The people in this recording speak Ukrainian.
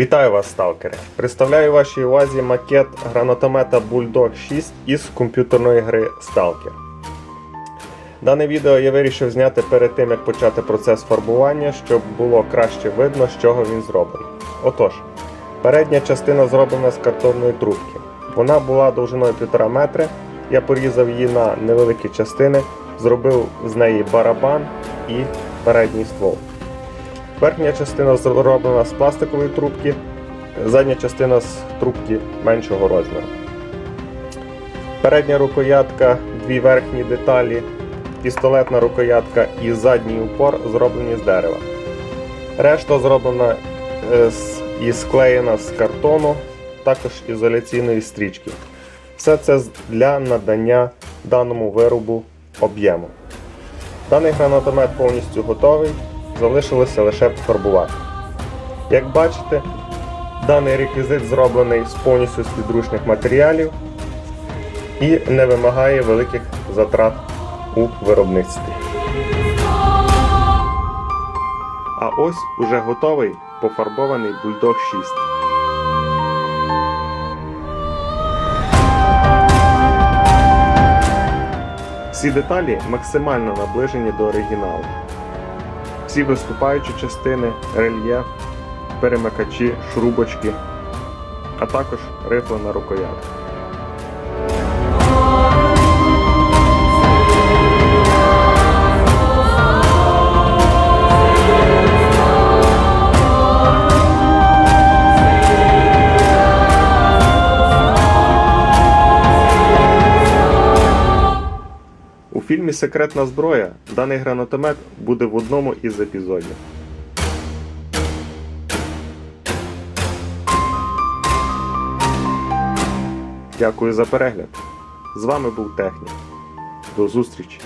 Вітаю вас, сталкери! Представляю вашій увазі макет гранатомета Bulldog 6 із комп'ютерної гри Stalker. Дане відео я вирішив зняти перед тим, як почати процес фарбування, щоб було краще видно, з чого він зроблений. Отож, передня частина зроблена з картонної трубки. Вона була довжиною 1,5 метри. Я порізав її на невеликі частини, зробив з неї барабан і передній ствол. Верхня частина зроблена з пластикової трубки, задня частина з трубки меншого розміру. Передня рукоятка, дві верхні деталі, пістолетна рукоятка і задній упор зроблені з дерева. Решта зроблена е, і склеєна з картону, також ізоляційної стрічки. Все це для надання даному виробу об'єму. Даний гранатомет повністю готовий, залишилося лише пофарбувати. Як бачите, даний реквізит зроблений з повністю з підручних матеріалів і не вимагає великих затрат у виробництві. А ось уже готовий пофарбований Bulldog 6. Всі деталі максимально наближені до оригіналу. Всі виступаючі частини, рельєф, перемикачі, шрубочки, а також рифли на У фільмі Секретна зброя даний гранатомет буде в одному із епізодів. Дякую за перегляд. З вами був Технік. До зустрічі!